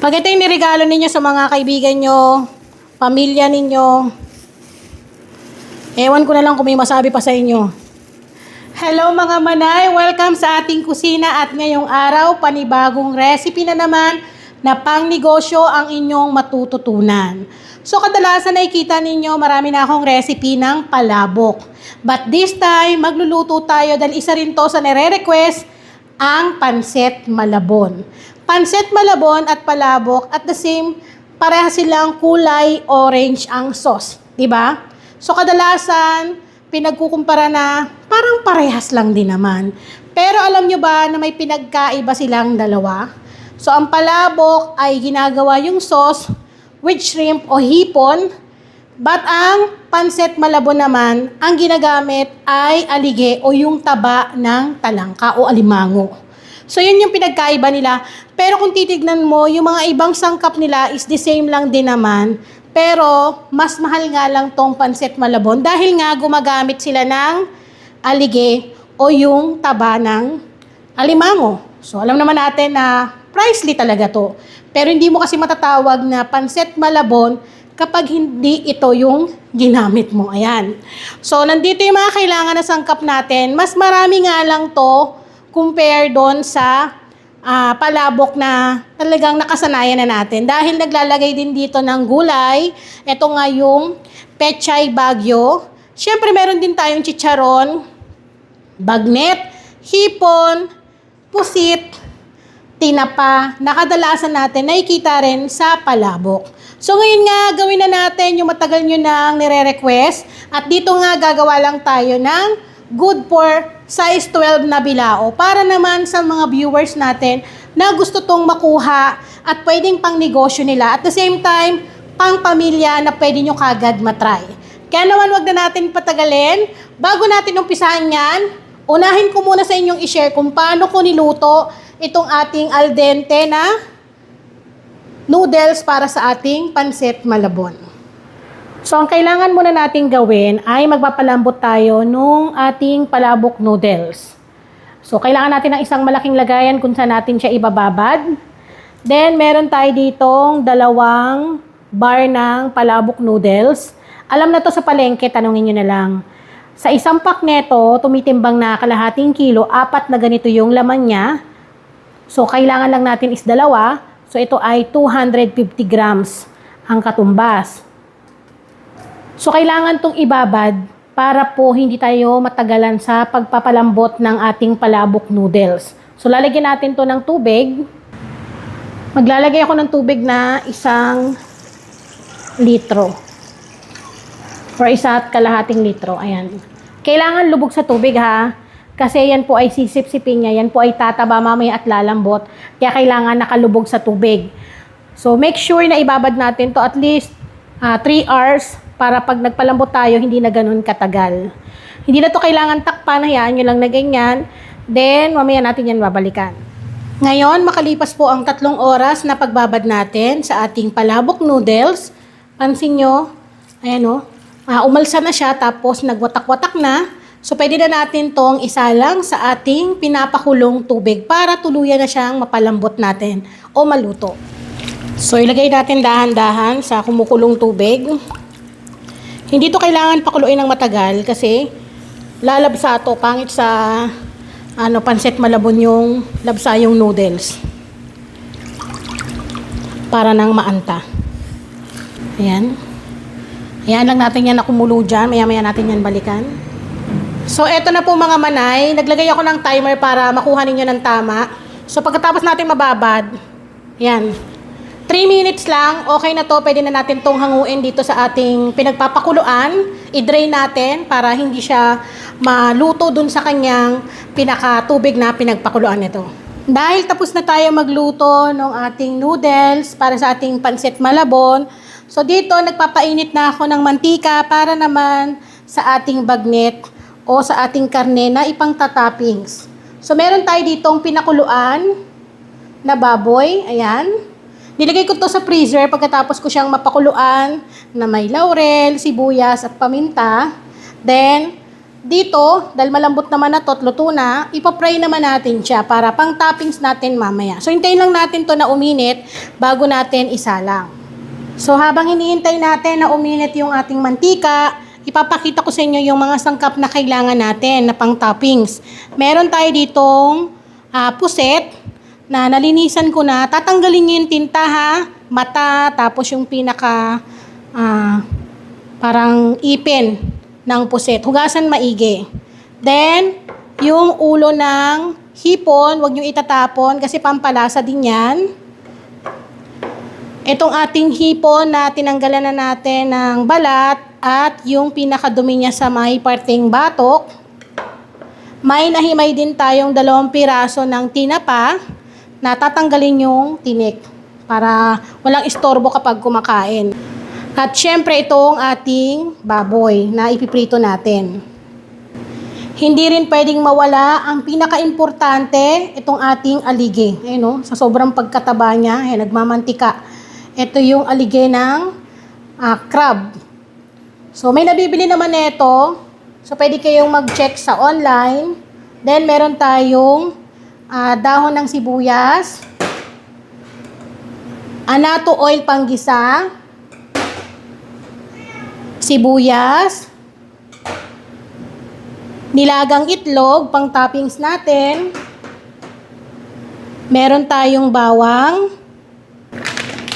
Pag ito yung niregalo ninyo sa mga kaibigan nyo, pamilya ninyo, ewan ko na lang kung may masabi pa sa inyo. Hello mga manay! Welcome sa ating kusina at ngayong araw, panibagong recipe na naman na pang negosyo ang inyong matututunan. So kadalasan nakikita ninyo, marami na akong recipe ng palabok. But this time, magluluto tayo dahil isa rin to sa nire-request ang panset malabon. Panset malabon at palabok at the same, pareha silang kulay orange ang sauce. ba? So kadalasan, pinagkukumpara na parang parehas lang din naman. Pero alam nyo ba na may pinagkaiba silang dalawa? So ang palabok ay ginagawa yung sauce with shrimp o hipon. But ang panset malabon naman, ang ginagamit ay alige o yung taba ng talangka o alimango. So yun yung pinagkaiba nila. Pero kung titignan mo, yung mga ibang sangkap nila is the same lang din naman. Pero mas mahal nga lang tong panset malabon dahil nga gumagamit sila ng alige o yung taba ng alimango. So alam naman natin na pricely talaga to. Pero hindi mo kasi matatawag na panset malabon kapag hindi ito yung ginamit mo. Ayan. So nandito yung mga kailangan na sangkap natin. Mas marami nga lang to compare doon sa ah, palabok na talagang nakasanayan na natin. Dahil naglalagay din dito ng gulay. Ito nga yung pechay bagyo. Siyempre, meron din tayong chicharon, bagnet, hipon, pusit, tinapa, nakadalasan natin, nakikita rin sa palabok. So ngayon nga, gawin na natin yung matagal nyo nang nire-request. At dito nga, gagawa lang tayo ng good for size 12 na bilao para naman sa mga viewers natin na gusto tong makuha at pwedeng pang negosyo nila. At the same time, pang pamilya na pwede nyo kagad matry. Kaya naman wag na natin patagalin. Bago natin umpisahan yan, unahin ko muna sa inyong i-share kung paano ko niluto itong ating al dente na noodles para sa ating pansit malabon. So, ang kailangan muna nating gawin ay magpapalambot tayo nung ating palabok noodles. So, kailangan natin ng isang malaking lagayan kung saan natin siya ibababad. Then, meron tayo ditong dalawang bar ng palabok noodles. Alam na to sa palengke, tanongin nyo na lang. Sa isang pack neto, tumitimbang na kalahating kilo, apat na ganito yung laman niya. So, kailangan lang natin is dalawa. So, ito ay 250 grams ang katumbas. So, kailangan tong ibabad para po hindi tayo matagalan sa pagpapalambot ng ating palabok noodles. So, lalagyan natin to ng tubig. Maglalagay ako ng tubig na isang litro. Or isa at kalahating litro. Ayan. Kailangan lubog sa tubig ha. Kasi yan po ay sisip-sipin niya. Yan po ay tataba mamaya at lalambot. Kaya kailangan nakalubog sa tubig. So, make sure na ibabad natin to at least 3 hours para pag nagpalambot tayo, hindi na ganun katagal. Hindi na to kailangan takpan, hayaan nyo lang na ganyan. Then, mamaya natin yan babalikan. Ngayon, makalipas po ang tatlong oras na pagbabad natin sa ating palabok noodles. Pansin nyo, ayan o, ah, umalsa na siya tapos nagwatak-watak na. So, pwede na natin tong isalang sa ating pinapakulong tubig para tuluyan na siyang mapalambot natin o maluto. So, ilagay natin dahan-dahan sa kumukulong tubig. Hindi to kailangan pakuluin ng matagal kasi lalabsa to pangit sa ano panset malabon yung labsa yung noodles. Para nang maanta. Ayan. Ayan lang natin yan na kumulo dyan. Maya-maya natin yan balikan. So, eto na po mga manay. Naglagay ako ng timer para makuha ninyo ng tama. So, pagkatapos natin mababad, yan. 3 minutes lang, okay na to. Pwede na natin tong hanguin dito sa ating pinagpapakuluan. I-drain natin para hindi siya maluto dun sa kanyang pinakatubig na pinagpakuluan nito. Dahil tapos na tayo magluto ng ating noodles para sa ating pansit malabon, so dito nagpapainit na ako ng mantika para naman sa ating bagnet o sa ating karne na ipang tatoppings. So meron tayo ditong pinakuluan na baboy, ayan. Nilagay ko to sa freezer pagkatapos ko siyang mapakuluan na may laurel, sibuyas at paminta. Then, dito, dahil malambot naman na to at luto na, ipapray naman natin siya para pang toppings natin mamaya. So, hintayin lang natin to na uminit bago natin isalang. So, habang hinihintay natin na uminit yung ating mantika, ipapakita ko sa inyo yung mga sangkap na kailangan natin na pang toppings. Meron tayo ditong ah, puset na nalinisan ko na. Tatanggalin nyo yung tinta ha, mata, tapos yung pinaka ah, parang ipin ng puset. Hugasan maigi. Then, yung ulo ng hipon, huwag nyo itatapon kasi pampalasa din yan. Itong ating hipon na tinanggalan na natin ng balat at yung pinakadumi niya sa may parting batok. May nahimay din tayong dalawang piraso ng tinapa na tatanggalin yung tinik para walang istorbo kapag kumakain. At syempre itong ating baboy na ipiprito natin. Hindi rin pwedeng mawala ang pinaka-importante, itong ating alige. Ayun no, sa sobrang pagkataba niya, ayan, nagmamantika. Ito yung alige ng ah, crab. So may nabibili naman nito. So pwede kayong mag-check sa online. Then meron tayong ah, dahon ng sibuyas, anato oil panggisa, sibuyas, nilagang itlog, pang toppings natin. Meron tayong bawang,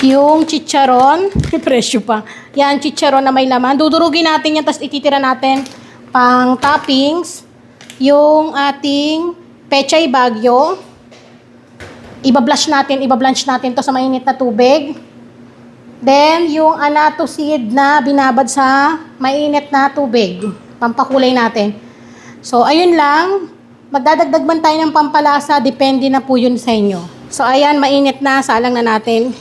yung chicharon, presyo pa. Yan, chicharon na may laman. Dudurugin natin yan, tapos ititira natin pang toppings. Yung ating pechay bagyo. Ibablash natin, ibablanch natin to sa mainit na tubig. Then, yung anato seed na binabad sa mainit na tubig. Pampakulay natin. So, ayun lang. Magdadagdag man tayo ng pampalasa, depende na po yun sa inyo. So, ayan, mainit na. Salang na natin.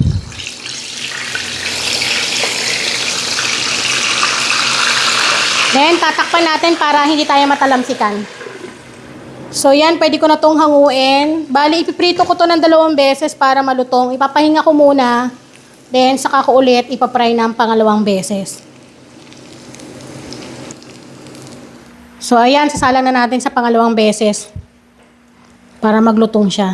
Then, tatakpan natin para hindi tayo matalamsikan. So, yan, pwede ko na tong hanguin. Bali, ipiprito ko to ng dalawang beses para malutong. Ipapahinga ko muna. Then, saka ko ulit ipapry ng pangalawang beses. So, ayan, sasalang na natin sa pangalawang beses para maglutong siya.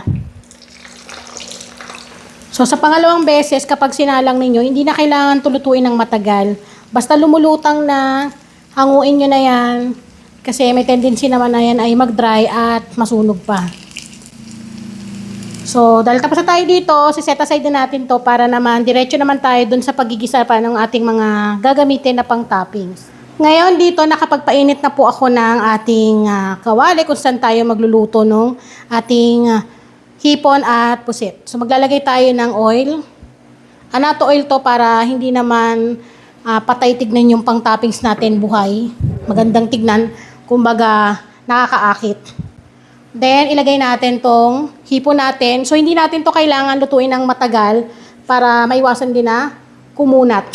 So, sa pangalawang beses, kapag sinalang ninyo, hindi na kailangan tulutuin ng matagal. Basta lumulutang na, hanguin nyo na yan. Kasi may tendency naman na yan ay mag-dry at masunog pa. So, dahil tapos na tayo dito, si-set aside na natin to para naman, diretso naman tayo dun sa pagigisa pa ng ating mga gagamitin na pang toppings. Ngayon dito, nakapagpainit na po ako ng ating ah, kawali kung saan tayo magluluto ng ating ah, hipon at pusit. So, maglalagay tayo ng oil. Anato oil to para hindi naman ah, patay tignan yung pang toppings natin buhay. Magandang tignan, kumbaga nakakaakit. Then, ilagay natin tong hipon natin. So, hindi natin to kailangan lutuin ng matagal para maiwasan din na kumunat.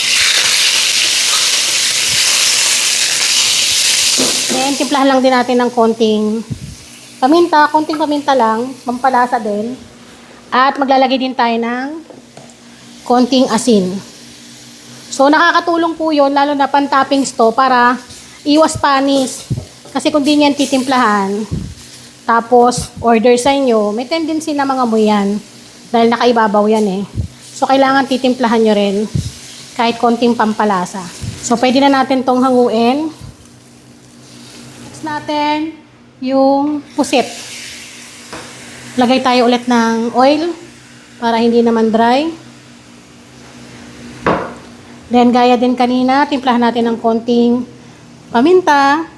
Then, timplahan lang din natin ng konting paminta. Konting paminta lang. Pampalasa din. At maglalagay din tayo ng konting asin. So, nakakatulong po yun, lalo na pan-toppings to, para iwas panis. Kasi kung di niyan titimplahan, tapos order sa inyo, may tendency na mga yan. Dahil nakaibabaw yan eh. So, kailangan titimplahan nyo rin kahit konting pampalasa. So, pwede na natin tong hanguin. Next natin yung pusit. Lagay tayo ulit ng oil para hindi naman dry. Then, gaya din kanina, timplahan natin ng konting paminta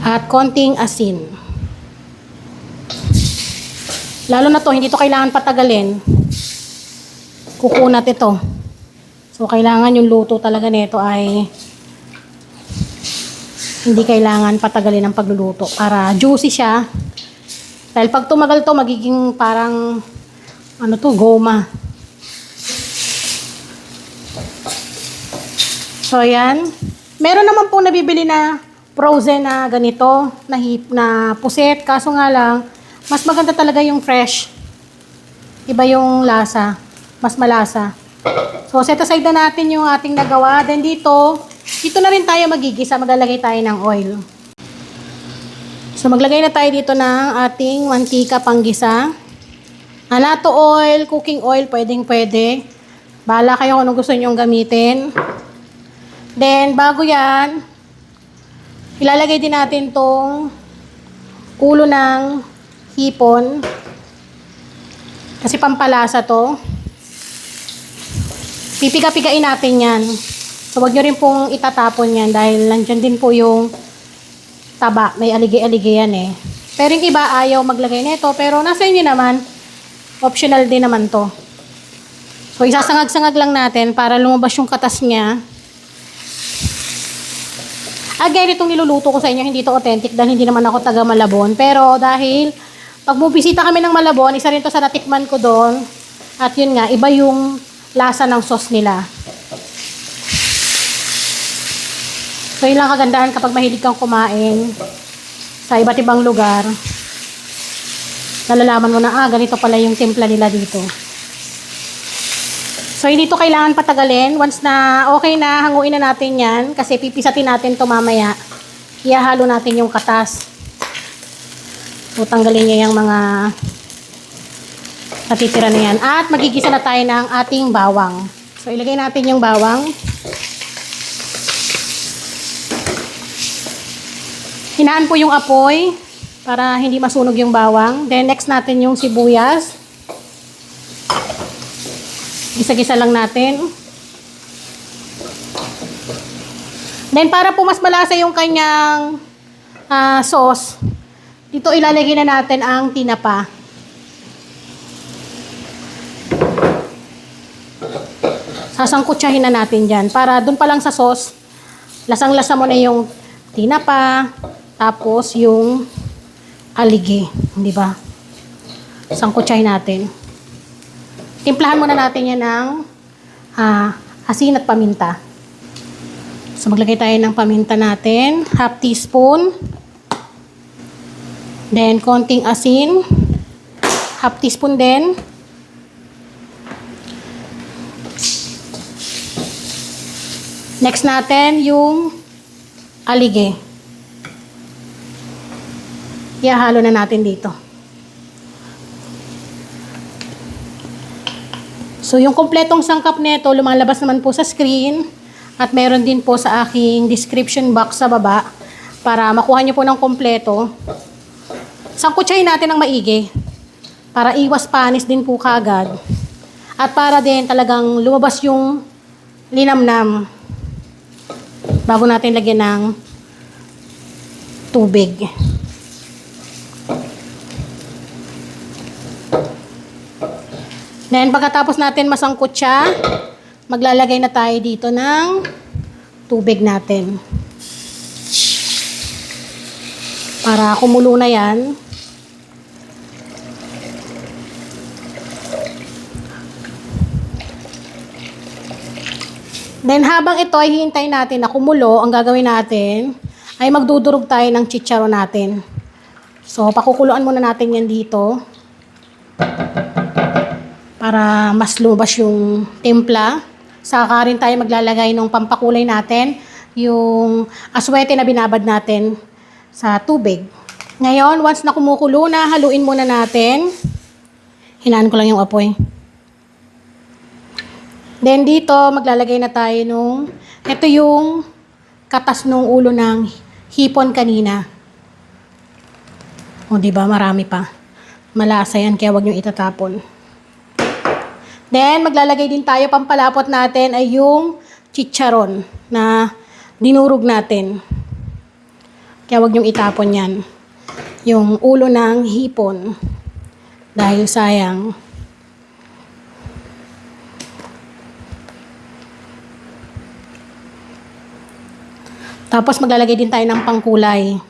at konting asin. Lalo na to, hindi to kailangan patagalin. Kukunat ito. So, kailangan yung luto talaga nito ay hindi kailangan patagalin ang pagluluto para juicy siya. Dahil pag tumagal to, magiging parang ano to, goma. So, yan. Meron naman pong nabibili na frozen na ganito, na, hip, na puset. Kaso nga lang, mas maganda talaga yung fresh. Iba yung lasa. Mas malasa. So, set aside na natin yung ating nagawa. Then dito, Dito na rin tayo magigisa. Maglalagay tayo ng oil. So, maglagay na tayo dito ng ating mantika panggisa. Anato oil, cooking oil, pwedeng pwede. Bahala kayo kung anong gusto nyong gamitin. Then, bago yan, ilalagay din natin tong ulo ng hipon. Kasi pampalasa to. Pipiga-pigain natin yan. So, wag nyo rin pong itatapon yan dahil nandyan din po yung taba. May alige-alige yan eh. Pero yung iba ayaw maglagay nito. Pero nasa inyo naman, optional din naman to. So, isasangag-sangag lang natin para lumabas yung katas niya. Again, itong niluluto ko sa inyo, hindi to authentic dahil hindi naman ako taga Malabon. Pero dahil pag bubisita kami ng Malabon, isa rin to sa natikman ko doon. At yun nga, iba yung lasa ng sauce nila. So yun lang kagandahan kapag mahilig kang kumain sa iba't ibang lugar. Nalalaman mo na, ah, ganito pala yung timpla nila dito. So, hindi to kailangan patagalin. Once na okay na, hanguin na natin yan. Kasi pipisatin natin to mamaya. Ihahalo natin yung katas. So, tanggalin niya yung mga natitira na yan. At magigisa na tayo ng ating bawang. So, ilagay natin yung bawang. Hinaan po yung apoy para hindi masunog yung bawang. Then, next natin yung sibuyas. Gisa-gisa lang natin. Then, para po mas malasa yung kanyang ah, sauce, dito ilalagay na natin ang tinapa. Sasangkutsahin na natin dyan. Para dun pa lang sa sauce, lasang-lasa mo na yung tinapa, tapos yung alige. Di ba? Sangkutsahin natin. Timplahan muna natin yan ng ah, asin at paminta. So, maglagay tayo ng paminta natin. Half teaspoon. Then, konting asin. Half teaspoon din. Next natin, yung alige. Ihahalo na natin dito. So, yung kompletong sangkap nito, lumalabas naman po sa screen. At meron din po sa aking description box sa baba para makuha nyo po ng kompleto. Sangkutsahin natin ng maigi para iwas panis din po kagad. At para din talagang lumabas yung linamnam bago natin lagyan ng tubig. Then, pagkatapos natin masangkot siya, maglalagay na tayo dito ng tubig natin. Para kumulo na yan. Then, habang ito ay hihintay natin na kumulo, ang gagawin natin ay magdudurog tayo ng chicharo natin. So, pakukuluan muna natin yan dito para mas lumabas yung timpla. Saka rin tayo maglalagay ng pampakulay natin, yung aswete na binabad natin sa tubig. Ngayon, once na kumukulo na, haluin muna natin. Hinaan ko lang yung apoy. Then dito, maglalagay na tayo nung, ito yung katas nung ulo ng hipon kanina. O, di ba Marami pa. Malasa yan, kaya wag nyo itatapon. Then, maglalagay din tayo, pampalapot natin ay yung chicharon na dinurog natin. Kaya wag niyong itapon yan. Yung ulo ng hipon. Dahil sayang. Tapos maglalagay din tayo ng pangkulay.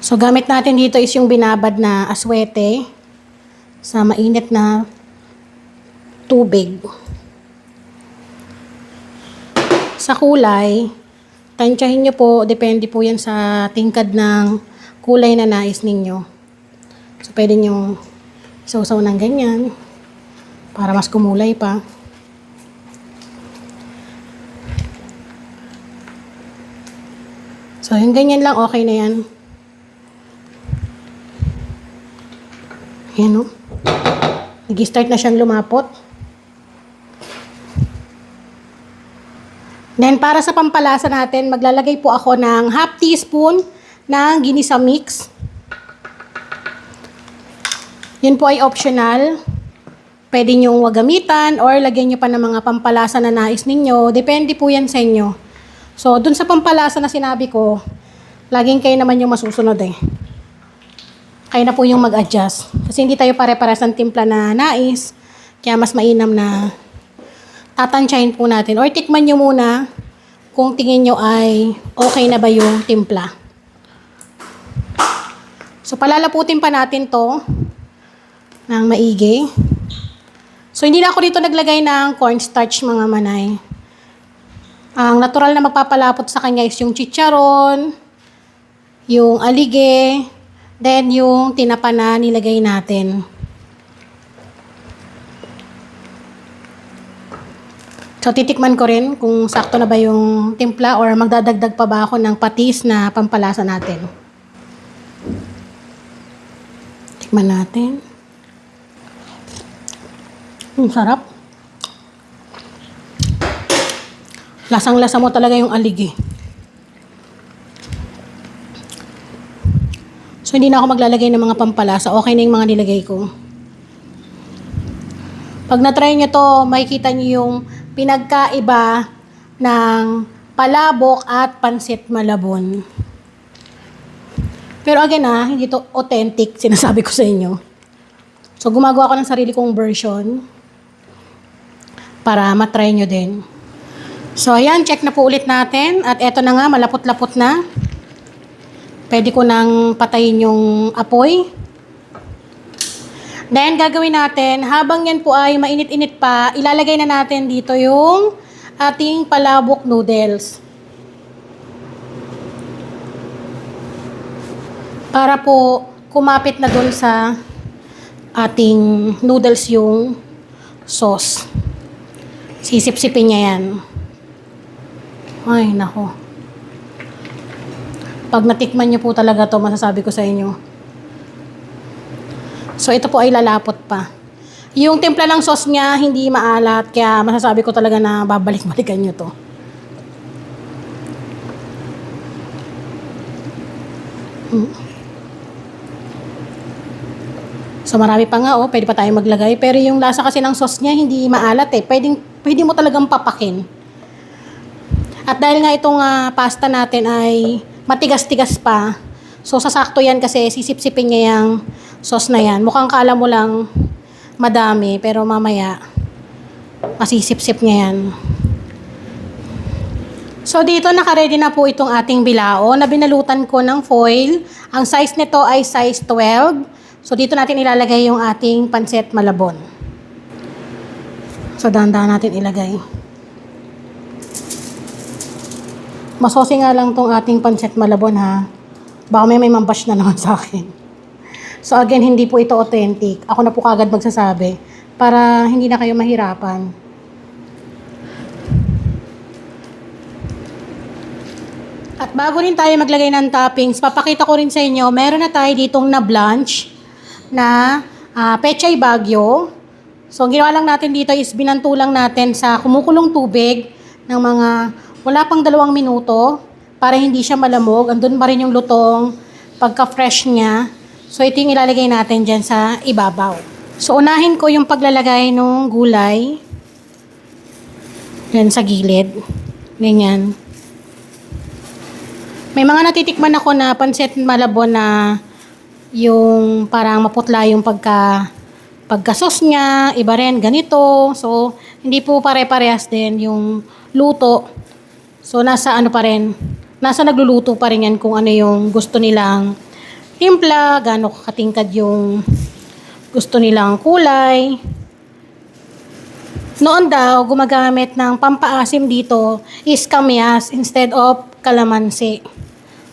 So gamit natin dito is yung binabad na aswete sa mainit na tubig. Sa kulay, tansyahin nyo po, depende po yan sa tingkad ng kulay na nais ninyo. So, pwede nyo sausaw ng ganyan para mas kumulay pa. So, yung ganyan lang, okay na yan. Ayan o. Nag-start na siyang lumapot. Then, para sa pampalasa natin, maglalagay po ako ng half teaspoon ng ginisa mix. Yun po ay optional. Pwede nyo wag gamitan or lagyan nyo pa ng mga pampalasa na nais ninyo. Depende po yan sa inyo. So, dun sa pampalasa na sinabi ko, laging kayo naman yung masusunod eh. Kayo na po yung mag-adjust. Kasi hindi tayo pare-pares ng timpla na nais. Kaya mas mainam na tatansyahin po natin. Or tikman nyo muna kung tingin nyo ay okay na ba yung timpla. So, palalaputin pa natin to ng maigi. So, hindi na ako dito naglagay ng cornstarch mga manay. Ang natural na magpapalapot sa kanya is yung chicharon, yung alige, then yung tinapa na nilagay natin. So, titikman ko rin kung sakto na ba yung timpla or magdadagdag pa ba ako ng patis na pampalasa natin. Tikman natin. Ang sarap. Lasang-lasa mo talaga yung aligi. So, hindi na ako maglalagay ng mga pampalasa. Okay na yung mga nilagay ko. Pag na-try nyo to, makikita nyo yung pinagkaiba ng palabok at pansit malabon. Pero again ah, hindi to authentic, sinasabi ko sa inyo. So, gumagawa ko ng sarili kong version para matry nyo din. So, ayan, check na po ulit natin. At eto na nga, malapot-lapot na. Pwede ko nang patayin yung apoy. Then, gagawin natin, habang yan po ay mainit-init pa, ilalagay na natin dito yung ating palabok noodles. Para po kumapit na dun sa ating noodles yung sauce. Sisip-sipin niya yan. Ay, nako. Pag natikman niyo po talaga to, masasabi ko sa inyo. So, ito po ay lalapot pa. Yung timpla ng sauce niya, hindi maalat. Kaya masasabi ko talaga na babalik-balikan niyo to. Mm. So marami pa nga oh, pwede pa tayo maglagay. Pero yung lasa kasi ng sauce niya hindi maalat eh. Pwedeng, pwede mo talagang papakin. At dahil nga itong ah, pasta natin ay matigas-tigas pa, so sasakto yan kasi sisip-sipin niya yung sauce na yan. Mukhang kala mo lang madami, pero mamaya masisip-sip niya yan. So dito nakaredy na po itong ating bilao na binalutan ko ng foil. Ang size nito ay size 12. So dito natin ilalagay yung ating pansit malabon. So dahan-dahan natin ilagay. Masosi nga lang tong ating pansit malabon ha. Baka may may mambash na naman sa akin. So again, hindi po ito authentic. Ako na po kagad magsasabi para hindi na kayo mahirapan. At bago rin tayo maglagay ng toppings, papakita ko rin sa inyo, meron na tayo ditong na blanch na ah, pechay bagyo. So, ang ginawa lang natin dito is binantulang natin sa kumukulong tubig ng mga wala pang dalawang minuto para hindi siya malamog. Andun pa rin yung lutong pagka-fresh niya. So, ito yung ilalagay natin dyan sa ibabaw. So, unahin ko yung paglalagay ng gulay. Yan sa gilid. Ganyan. May mga natitikman ako na pansit malabon na yung parang maputla yung pagka pagkasos niya, iba rin ganito. So, hindi po pare-parehas din yung luto. So, nasa ano pa rin, nasa nagluluto pa rin yan kung ano yung gusto nilang timpla, gaano katingkad yung gusto nilang kulay. Noon daw, gumagamit ng pampaasim dito is kamyas instead of kalamansi.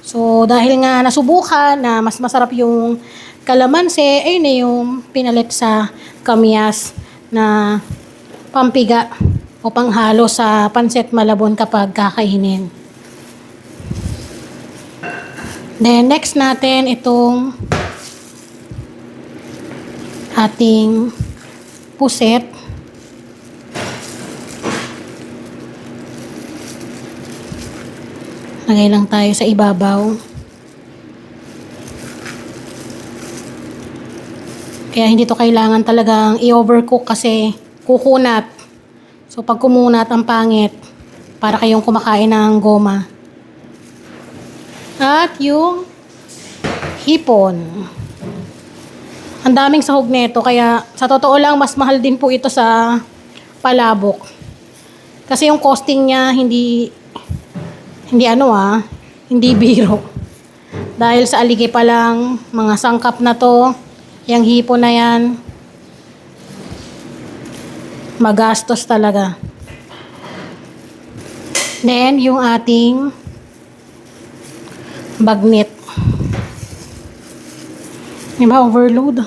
So, dahil nga nasubukan na mas masarap yung kalamansi, ayun na yung pinalit sa kamyas na pampiga o panghalo sa pansit malabon kapag kakainin. Then, next natin itong ating puset. Lagay lang tayo sa ibabaw. Kaya hindi to kailangan talagang i-overcook kasi kukunat. So pag kumunat ang pangit, para kayong kumakain ng goma. At yung hipon. Ang daming sahog nito kaya sa totoo lang mas mahal din po ito sa palabok. Kasi yung costing niya hindi hindi ano ah, hindi biro. Dahil sa alige pa lang, mga sangkap na to, yung hipon na yan, magastos talaga. Then, yung ating bagnet. Di ba, overload?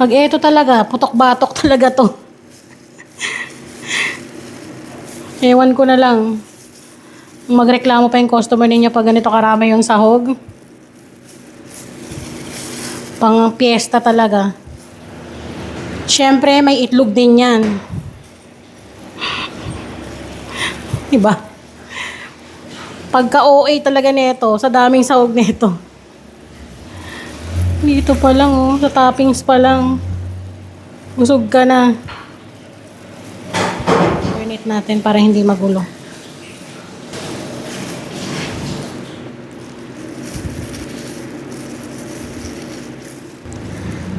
Pag eto talaga, putok-batok talaga to. Ewan ko na lang. Magreklamo pa yung customer ninyo pag ganito karami yung sahog. Pang piyesta talaga. Siyempre, may itlog din yan. Diba? Pagka-OA talaga nito, sa daming sahog nito. Dito pa lang oh, sa toppings pa lang. Busog ka na. Turn it natin para hindi magulo.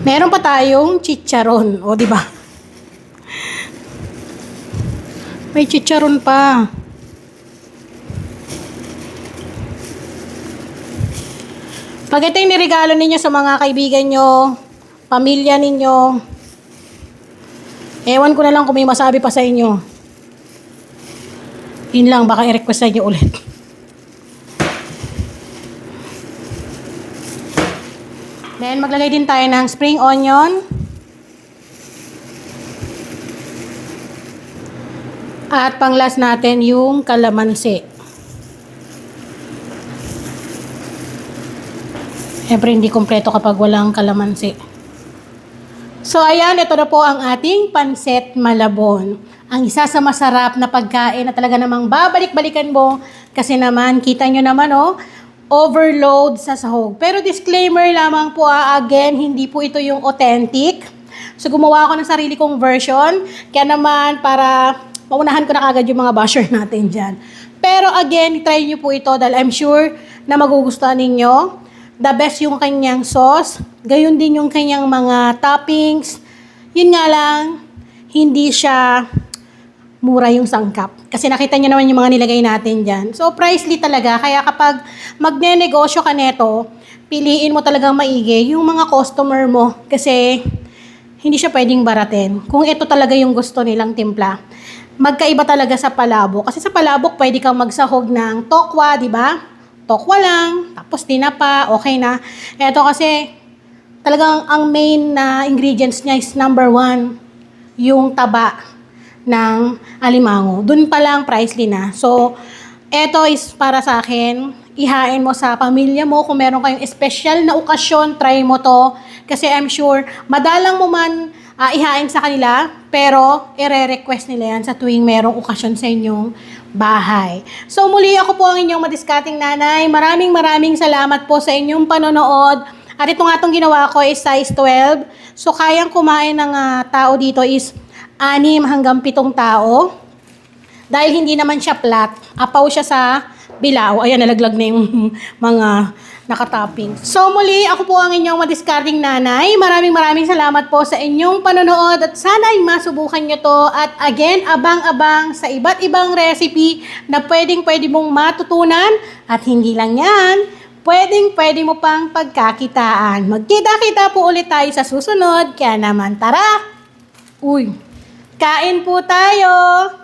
Meron pa tayong chicharon, o di ba? May chicharon pa. Pag ito yung niregalo ninyo sa mga kaibigan nyo, pamilya ninyo, ewan ko na lang kung may masabi pa sa inyo. Yun lang, baka i-request sa inyo ulit. Then, maglagay din tayo ng spring onion. At panglas natin yung kalamansi. Siyempre, hindi kompleto kapag walang kalamansi. So, ayan, ito na po ang ating panset malabon. Ang isa sa masarap na pagkain na talaga namang babalik-balikan mo. Kasi naman, kita nyo naman, oh, overload sa sahog. Pero disclaimer lamang po, ah, again, hindi po ito yung authentic. So, gumawa ako ng sarili kong version. Kaya naman, para maunahan ko na kagad yung mga basher natin dyan. Pero again, try nyo po ito dahil I'm sure na magugustuhan ninyo. The best yung kanyang sauce. Gayon din yung kanyang mga toppings. Yun nga lang, hindi siya mura yung sangkap. Kasi nakita niyo naman yung mga nilagay natin dyan. So, pricely talaga. Kaya kapag magne-negosyo ka neto, piliin mo talagang maigi yung mga customer mo. Kasi hindi siya pwedeng baratin. Kung ito talaga yung gusto nilang timpla. Magkaiba talaga sa palabok. Kasi sa palabok, pwede kang magsahog ng tokwa, di ba? Tokwa lang, tapos tinapa, okay na. Ito kasi, talagang ang main na ingredients niya is number one, yung taba ng alimango. Doon pa lang pricely na. So, eto is para sa akin, ihain mo sa pamilya mo. Kung meron kayong special na okasyon, try mo to. Kasi I'm sure, madalang mo man ah, ihain sa kanila, pero ire-request nila yan sa tuwing merong okasyon sa inyong bahay. So muli ako po ang inyong madiskating nanay. Maraming maraming salamat po sa inyong panonood. At ito nga ginawa ko is size 12. So kayang kumain ng ah, tao dito is anim hanggang pitong tao. Dahil hindi naman siya flat, apaw siya sa bilao. Ayan, nalaglag na yung mga nakatopping. So muli, ako po ang inyong madiscarding nanay. Maraming maraming salamat po sa inyong panonood at sana ay masubukan nyo to. At again, abang-abang sa iba't ibang recipe na pwedeng pwede mong matutunan. At hindi lang yan, pwedeng pwede mo pang pagkakitaan. Magkita-kita po ulit tayo sa susunod. Kaya naman, tara! Uy, kain po tayo!